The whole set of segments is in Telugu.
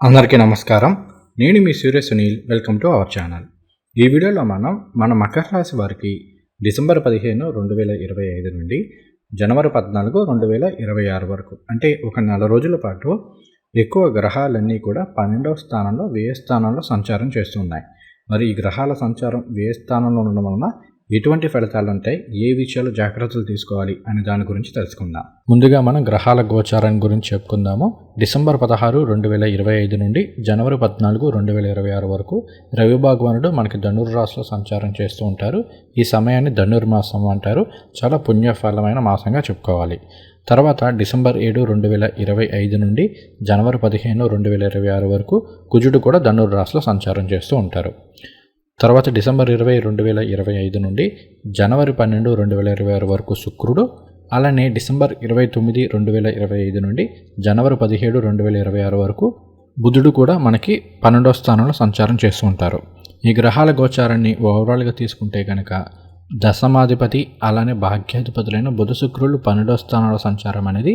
అందరికీ నమస్కారం. నేను మీ Surya Sunil. Welcome to our channel. ఈ వీడియోలో మనం మన మకర రాశి వారికి డిసెంబర్ పదిహేను రెండు వేల ఇరవై ఐదు నుండి జనవరి పద్నాలుగు రెండు వేల ఇరవై ఆరు వరకు అంటే ఒక నెల రోజుల పాటు ఎక్కువ గ్రహాలన్నీ కూడా పన్నెండవ స్థానంలో వ్యయ స్థానంలో సంచారం చేస్తున్నాయి. మరి ఈ గ్రహాల సంచారం వ్యయ స్థానంలో ఉండడం వలన ఎటువంటి ఫలితాలు ఉంటాయి ఏ విషయాలు జాగ్రత్తలు తీసుకోవాలి అనే దాని గురించి తెలుసుకుందాం. ముందుగా మనం గ్రహాల గోచారాన్ని గురించి చెప్పుకుందాము. డిసెంబర్ పదహారు రెండు వేల ఇరవై ఐదు నుండి జనవరి పద్నాలుగు రెండు వేల ఇరవై ఆరు వరకు రవి భగవానుడు మనకి ధనుర్రాశిలో సంచారం చేస్తూ ఉంటారు. ఈ సమయాన్ని ధనుర్మాసం అంటారు. చాలా పుణ్యఫలమైన మాసంగా చెప్పుకోవాలి. తర్వాత డిసెంబర్ ఏడు రెండు వేల ఇరవై ఐదు నుండి జనవరి పదిహేను రెండు వేల ఇరవై ఆరు వరకు కుజుడు కూడా ధనుర్రాశిలో సంచారం చేస్తూ ఉంటారు. తర్వాత డిసెంబర్ ఇరవై రెండు వేల ఇరవై ఐదు నుండి జనవరి పన్నెండు రెండు వేల ఇరవై ఆరు వరకు శుక్రుడు అలానే డిసెంబర్ ఇరవై తొమ్మిది రెండు వేల ఇరవై ఐదు నుండి జనవరి పదిహేడు రెండు వేల ఇరవై ఆరు వరకు బుధుడు కూడా మనకి పన్నెండో స్థానంలో సంచారం చేస్తూ ఉంటారు. ఈ గ్రహాల గోచారాన్ని ఓవరాల్గా తీసుకుంటే కనుక దశమాధిపతి అలానే భాగ్యాధిపతులైన బుధ శుక్రులు పన్నెండో స్థానంలో సంచారం అనేది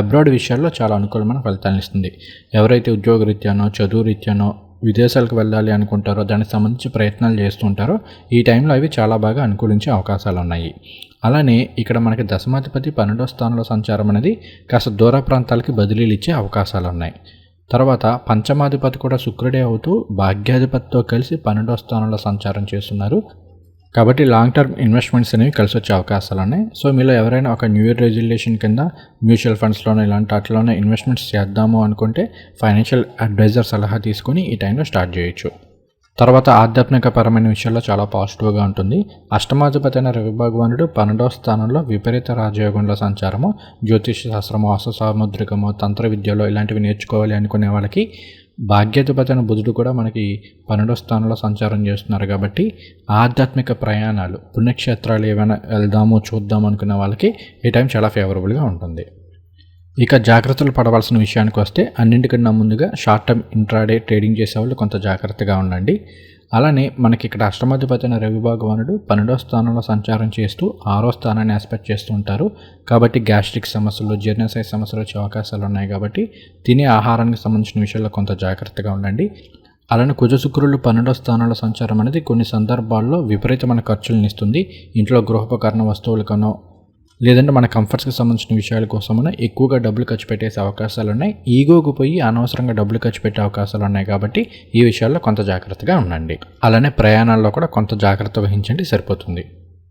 అబ్రాడ్ విషయాల్లో చాలా అనుకూలమైన ఫలితాలను ఇస్తుంది. ఎవరైతే ఉద్యోగరీత్యానో చదువు రీత్యానో విదేశాలకు వెళ్ళాలి అనుకుంటారో దానికి సంబంధించి ప్రయత్నాలు చేస్తుంటారో ఈ టైంలో అవి చాలా బాగా అనుకూలించే అవకాశాలు ఉన్నాయి. అలానే ఇక్కడ మనకి దశమాధిపతి పన్నెండో స్థానంలో సంచారం అనేది కాస్త దూర ప్రాంతాలకి బదిలీలు ఇచ్చే అవకాశాలు ఉన్నాయి. తర్వాత పంచమాధిపతి కూడా శుక్రుడే అవుతూ భాగ్యాధిపతితో కలిసి పన్నెండో స్థానంలో సంచారం చేస్తున్నారు. కాబట్టి లాంగ్ టర్మ్ ఇన్వెస్ట్మెంట్స్ అనేవి కలిసి వచ్చే అవకాశాలు ఉన్నాయి సో మీలో ఎవరైనా ఒక న్యూ ఇయర్ రెజల్యూషన్ కింద మ్యూచువల్ ఫండ్స్లోనే ఇలాంటి వాటిలోనే ఇన్వెస్ట్మెంట్స్ చేద్దాము అనుకుంటే ఫైనాన్షియల్ అడ్వైజర్ సలహా తీసుకొని ఈ టైంలో స్టార్ట్ చేయొచ్చు. తర్వాత ఆధ్యాత్మిక పరమైన విషయాల్లో చాలా పాజిటివ్గా ఉంటుంది. అష్టమాధిపతి అయిన రవి భగవానుడు పన్నెండవ స్థానంలో విపరీత రాజయోగంలో సంచారము జ్యోతిష శాస్త్రము అససాముద్రికము తంత్ర విద్యలో ఇలాంటివి నేర్చుకోవాలి అనుకునే వాళ్ళకి భాగ్యాధిపతి బుధుడు కూడా మనకి పన్నెండో స్థానంలో సంచారం చేస్తున్నారు కాబట్టి ఆధ్యాత్మిక ప్రయాణాలు పుణ్యక్షేత్రాలు ఏమైనా వెళ్దాము చూద్దాం అనుకున్న వాళ్ళకి ఈ టైం చాలా ఫేవరబుల్గా ఉంటుంది. ఇక జాగ్రత్తలు పడవలసిన విషయానికి వస్తే అన్నింటికన్నా ముందుగా షార్ట్ టర్మ్ ఇంట్రాడే ట్రేడింగ్ చేసేవాళ్ళు కొంత జాగ్రత్తగా ఉండండి. అలానే మనకి ఇక్కడ అష్టమాధిపతి అయిన రవి భగవానుడు పన్నెండో స్థానంలో సంచారం చేస్తూ ఆరో స్థానాన్ని ఆస్పెక్ట్ చేస్తూ ఉంటారు. కాబట్టి గ్యాస్ట్రిక్ సమస్యలు జీర్ణశయ సమస్యలు వచ్చే అవకాశాలు ఉన్నాయి కాబట్టి తినే ఆహారానికి సంబంధించిన విషయాల్లో కొంత జాగ్రత్తగా ఉండండి. అలానే కుజ శుక్రులు పన్నెండో స్థానంలో సంచారం అనేది కొన్ని సందర్భాల్లో విపరీతమైన ఖర్చులను ఇస్తుంది. ఇంట్లో గృహోపకరణ వస్తువులకనో లేదంటే మన కంఫర్ట్స్కి సంబంధించిన విషయాల కోసమైనా ఎక్కువగా డబ్బులు ఖర్చు పెట్టేసే అవకాశాలు ఉన్నాయి ఈగోకు పోయి అనవసరంగా డబ్బులు ఖర్చు పెట్టే అవకాశాలు ఉన్నాయి కాబట్టి ఈ విషయాల్లో కొంత జాగ్రత్తగా ఉండండి. అలానే ప్రయాణాల్లో కూడా కొంత జాగ్రత్త వహించండి సరిపోతుంది.